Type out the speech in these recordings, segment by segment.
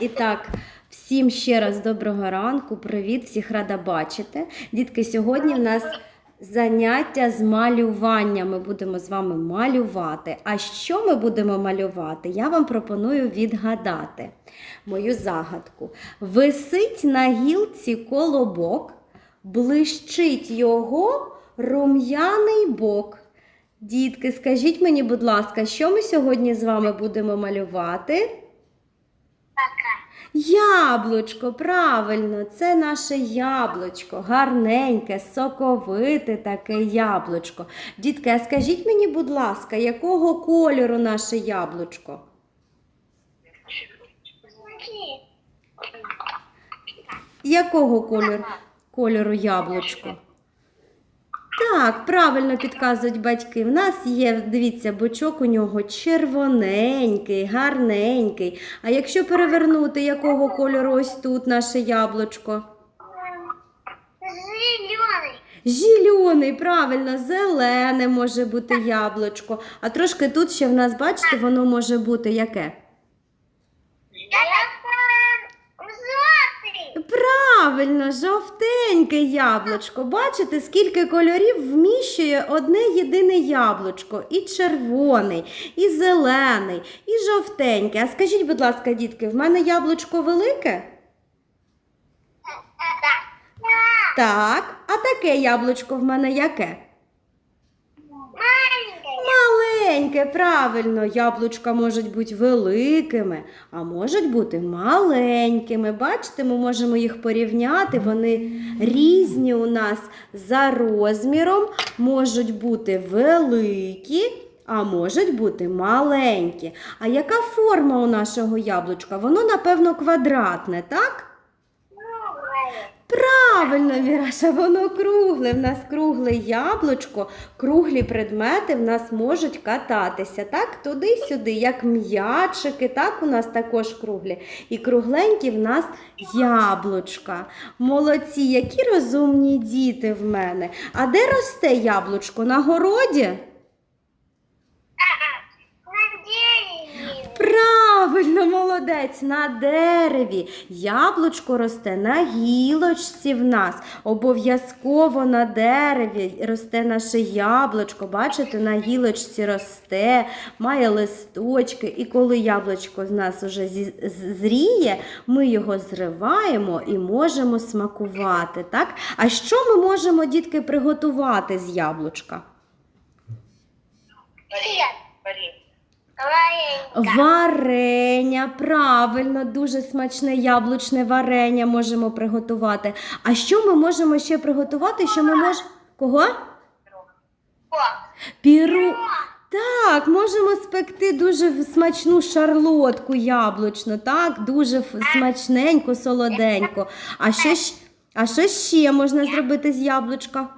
І так, всім ще раз доброго ранку, привіт, всіх рада бачити. Дітки, сьогодні в нас заняття з малювання. Ми будемо з вами малювати. А що ми будемо малювати? Я вам пропоную відгадати мою загадку. Висить на гілці колобок, блищить його рум'яний бок. Дітки, скажіть мені, будь ласка, що ми сьогодні з вами будемо малювати? Яблучко, правильно, це наше яблучко, гарненьке, соковите таке яблучко. Дітки, скажіть мені, будь ласка, якого кольору наше яблучко? Якого кольору, кольору яблучко? Так, правильно підказують батьки. В нас є, дивіться, бочок у нього червоненький, гарненький. А якщо перевернути, якого кольору ось тут наше яблучко? Зелений, правильно, зелене може бути яблучко. А трошки тут ще в нас, бачите, воно може бути яке? Желтый. Правильно, жовтеньке яблучко. Бачите, скільки кольорів вміщує одне єдине яблучко. І червоний, і зелений, і жовтеньке. А скажіть, будь ласка, дітки, в мене яблучко велике? Так. А таке яблучко в мене яке? Маленьке, правильно, яблучка можуть бути великими, а можуть бути маленькими. Бачите, ми можемо їх порівняти. Вони різні у нас за розміром, можуть бути великі, а можуть бути маленькі. А яка форма у нашого яблучка? Воно, напевно, квадратне, так? Правильно, Міраша, воно кругле. В нас кругле яблучко, круглі предмети в нас можуть кататися. Так, туди-сюди, як м'ячики, так у нас також круглі. І кругленькі в нас яблучка. Молодці, які розумні діти в мене. А де росте яблучко? На городі? На дереве. Правильно, молодець, на дереві. Яблучко росте на гілочці в нас. Обов'язково на дереві росте наше яблучко. Бачите, на гілочці росте, має листочки. І коли яблучко з нас уже зріє, ми його зриваємо і можемо смакувати. Так? А що ми можемо, дітки, приготувати з яблучка? Варенька. Варення, правильно, дуже смачне яблучне варення можемо приготувати. А що ми можемо ще приготувати? Що ми можемо. Кого? Піру. Так, можемо спекти дуже смачну шарлотку яблучну, так, дуже смачненьку, солоденьку. А що, а що ще можна зробити з яблучка?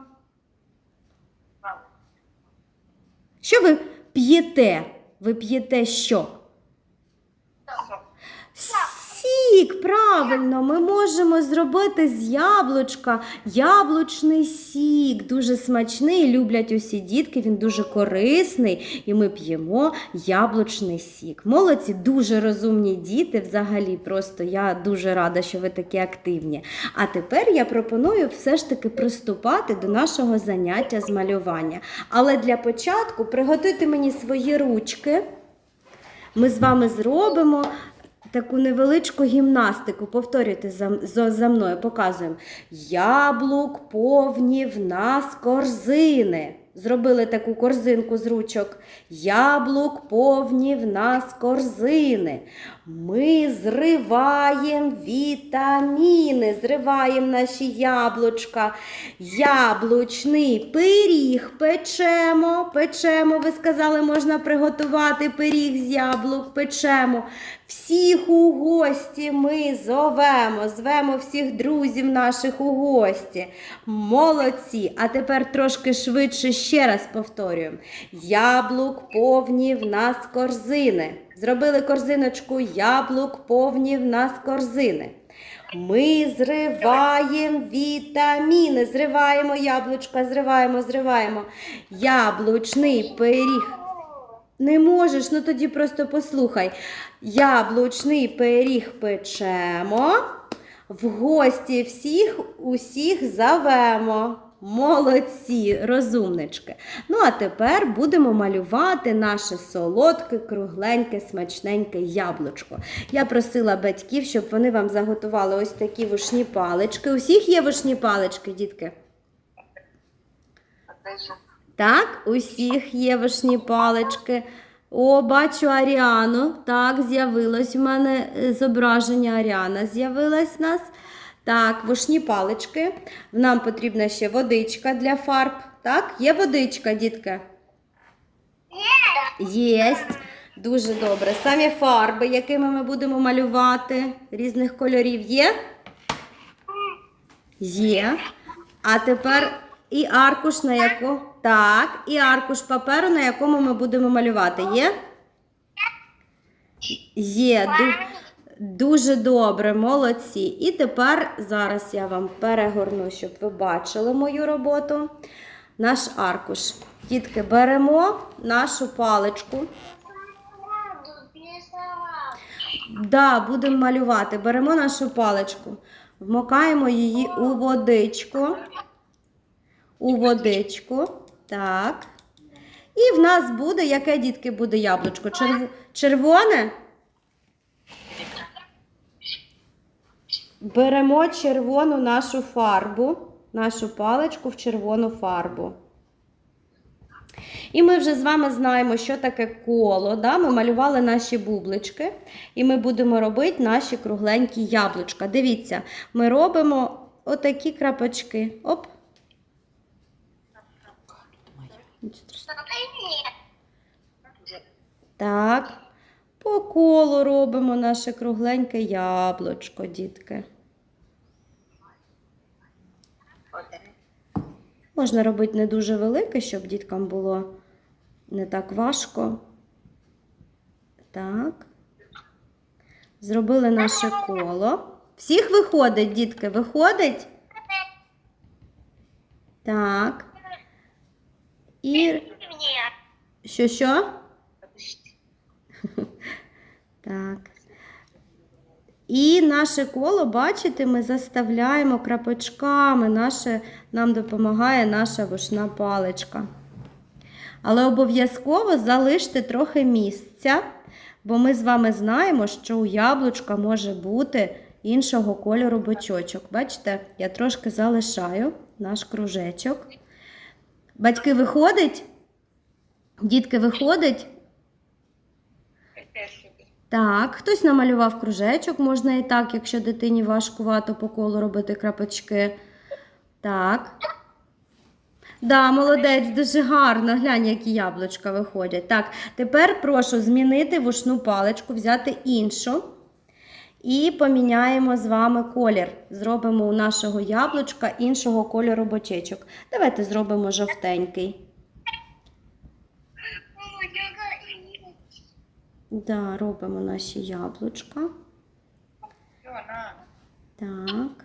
Що ви п'єте? Ви п'єте що? Сік, правильно, ми можемо зробити з яблучка яблучний сік. Дуже смачний, люблять усі дітки, він дуже корисний, і ми п'ємо яблучний сік. Молодці, дуже розумні діти взагалі. Просто я дуже рада, що ви такі активні. А тепер я пропоную все ж таки приступати до нашого заняття з малювання. Але для початку приготуйте мені свої ручки. Ми з вами зробимо таку невеличку гімнастику. Повторюйте за, за, за мною, показуємо. Яблук повні в нас корзини. Зробили таку корзинку з ручок. Яблук повні в нас корзини. Ми зриваємо вітаміни, зриваємо наші яблучка. Яблучний пиріг печемо, печемо. Ви сказали, можна приготувати пиріг з яблук, печемо. Всіх у гості ми зовемо, звемо всіх друзів наших у гості. Молодці! А тепер трошки швидше ще раз повторюємо. Яблук повні в нас корзини. Зробили корзиночку, яблук повні в нас корзини. Ми зриваємо вітаміни, зриваємо яблучка, зриваємо, зриваємо. Яблучний пиріг. Не можеш, ну тоді просто послухай. Яблучний пиріг печемо. В гості всіх усіх завемо. Молодці, розумнички. Ну, а тепер будемо малювати наше солодке, кругленьке, смачненьке яблучко. Я просила батьків, щоб вони вам заготували ось такі вишні палички. Усіх є вишні палички, дітки? Так, усіх є вишні палички. О, бачу Аріану. Так, з'явилось в мене е, зображення Аріана. З'явилась в нас. Так, вишні палички. Нам потрібна ще водичка для фарб. Так, є водичка, дітки? Єсть. Дуже добре. Самі фарби, якими ми будемо малювати різних кольорів, є? Є. А тепер і аркуш, на яку. Так, і аркуш паперу, на якому ми будемо малювати. Є? Є. Дуже добре, молодці. І тепер зараз я вам перегорну, щоб ви бачили мою роботу. Наш аркуш. Дітки, беремо нашу паличку. Да, будемо малювати. Беремо нашу паличку, вмокаємо її у водичку. У водичку. Так. І в нас буде, яке дітки буде яблучко? Черв... Червоне? Беремо червону нашу фарбу, нашу паличку в червону фарбу. І ми вже з вами знаємо, що таке коло. Да? Ми малювали наші бублички, і ми будемо робити наші кругленькі яблучка. Дивіться, ми робимо отакі крапочки. Оп. Так. По колу робимо наше кругленьке яблучко, дітки. Можна робити не дуже велике, щоб діткам було не так важко. Так. Зробили наше коло. Всіх виходить, дітки, виходить? Так. І що що? Так. І наше коло, бачите, ми заставляємо крапочками. Наше, нам допомагає наша вушна паличка. Але обов'язково залиште трохи місця, бо ми з вами знаємо, що у яблучка може бути іншого кольору бочочок. Бачите, я трошки залишаю наш кружечок. Батьки виходить? Дітки виходить? Так, хтось намалював кружечок, можна і так, якщо дитині важкувато по колу робити крапочки. Так. Да, молодець, дуже гарно. Глянь, які яблучка виходять. Так, тепер прошу змінити вушну паличку, взяти іншу. І поміняємо з вами колір. Зробимо у нашого яблучка іншого кольору бочечок. Давайте зробимо жовтенький. Да, робимо наші яблучка. Так.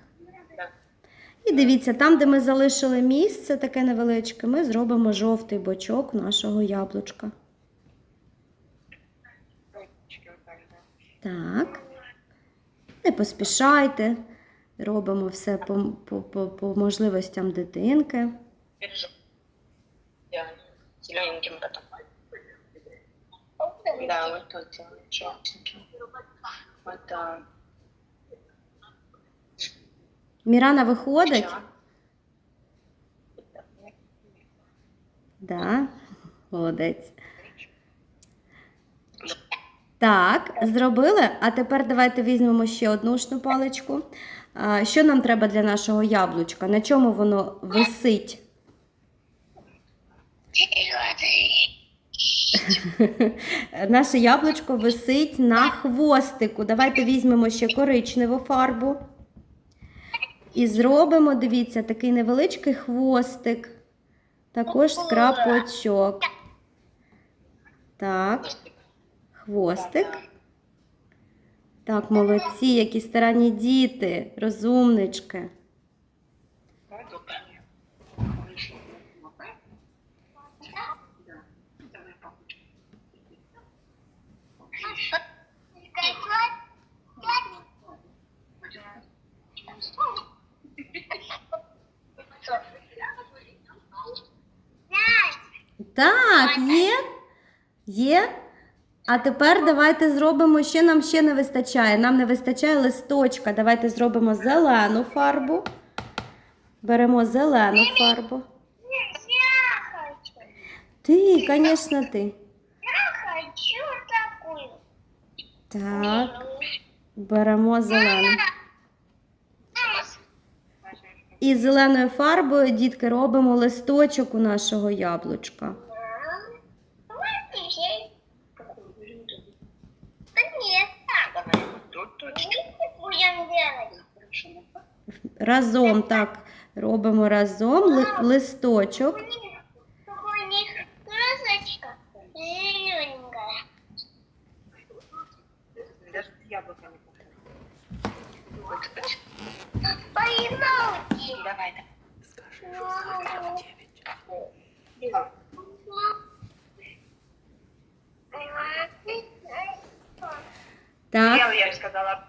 І дивіться, там, де ми залишили місце таке невеличке, ми зробимо жовтий бочок нашого яблучка. Так. Не поспішайте. Робимо все по, по, по, по можливостям дитинки. Я зелененьким потом. Да, вот тут делаем. Вот так. Мірана виходить? Да, молодець. Так, зробили. А тепер давайте візьмемо ще одну шну паличку. Що нам треба для нашого яблучка? На чому воно висить? Наше яблучко висить на хвостику. Давайте візьмемо ще коричневу фарбу. І зробимо, дивіться, такий невеличкий хвостик. Також з крапочок. Так, хвостик. Так, молодці, які старанні діти, розумнички. Так, є? Є? А тепер давайте зробимо, ще нам ще не вистачає. Нам не вистачає листочка. Давайте зробимо зелену фарбу. Беремо зелену фарбу. Ти, звісно, ти. Я хочу такую. Так, беремо зелену. І зеленою фарбою, дітки, робимо листочок у нашого яблучка. Давайте ей. Да нет, так. Давай вот тут точно. Вместе будем делать. Разом так робимо разом ли- листочок. Такой у них красочка зелененькая. Даже с яблоками. Вот, кстати. Поймайте. Давай, давай. Так, Я, я же сказала.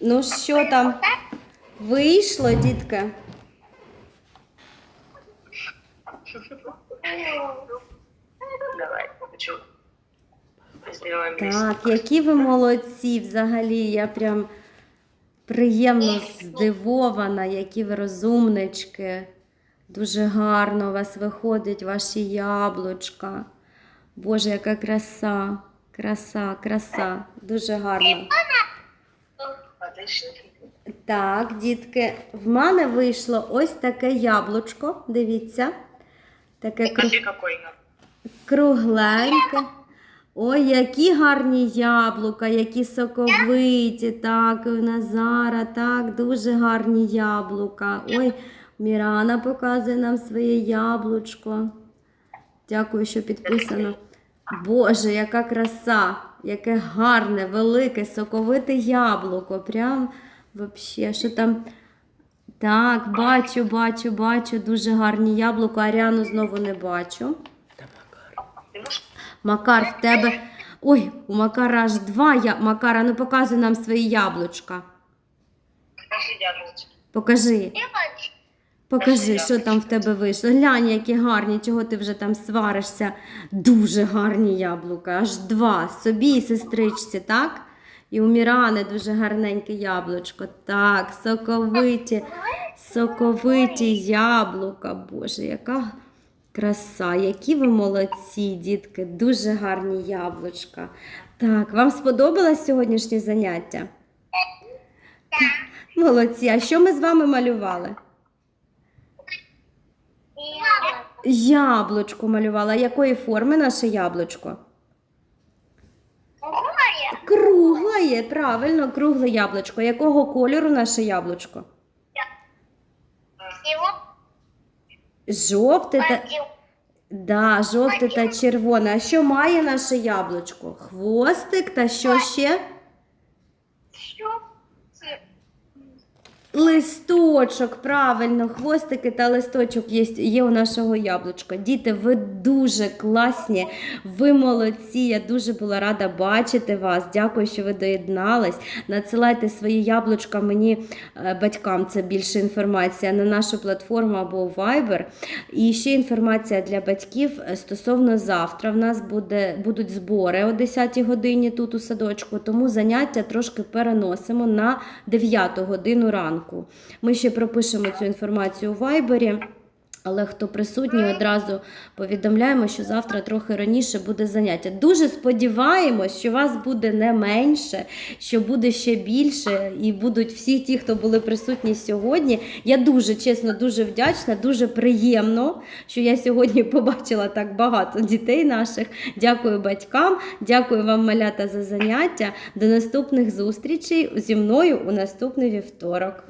ну що там вийшло, дітки? Давай, хочу. Так, які ви молодці взагалі. Я прям приємно здивована, які ви розумнички. Дуже гарно у вас виходять ваші яблучка. Боже, яка краса, краса, краса. Дуже гарно. Так, дітки, в мене вийшло ось таке яблучко. Дивіться. Таке кру- кругленьке. Ой, які гарні яблука, які соковиті. Так, у Назара, так, дуже гарні яблука. Ой, Мірана показує нам своє яблучко. Дякую, що підписано. Боже, яка краса, яке гарне, велике, соковите яблуко. Прям вообще, що там. Так, бачу, бачу, бачу. Дуже гарні яблука. Аріану знову не бачу. Макар, в тебе. Ой, у Макара аж два я... Макара, ну показуй нам свої яблучка. покажи яблочки. Покажи. Покажи, що там в тебе вийшло. Глянь, які гарні, чого ти вже там сваришся. Дуже гарні яблука, аж два. Собі і сестричці, так? І у Мірани дуже гарненьке яблучко. Так, соковиті, соковиті яблука. Боже, яка краса, які ви молодці, дітки, дуже гарні яблучка. Так, вам сподобалось сьогоднішнє заняття? Молодці, а що ми з вами малювали? Яблучко малювала. Якої форми наше яблучко? Горе. Кругле правильно, кругле яблучко. Якого кольору наше яблучко? Жовте та да, жовте та червоне. А що має наше яблучко? Хвостик та що ще? Листочок, правильно, хвостики та листочок є, є у нашого яблучка. Діти, ви дуже класні, ви молодці. Я дуже була рада бачити вас. Дякую, що ви доєднались. Надсилайте свої яблучка мені, е, батькам, це більше інформація на нашу платформу або Viber. І ще інформація для батьків е, стосовно завтра. В нас буде, будуть збори о 10-й годині тут у садочку, тому заняття трошки переносимо на 9 годину ранку. Ми ще пропишемо цю інформацію у Вайбері. Але хто присутній, одразу повідомляємо, що завтра трохи раніше буде заняття. Дуже сподіваємось, що вас буде не менше, що буде ще більше, і будуть всі ті, хто були присутні сьогодні. Я дуже чесно, дуже вдячна, дуже приємно, що я сьогодні побачила так багато дітей наших. Дякую батькам, дякую вам, малята, за заняття. До наступних зустрічей зі мною у наступний вівторок.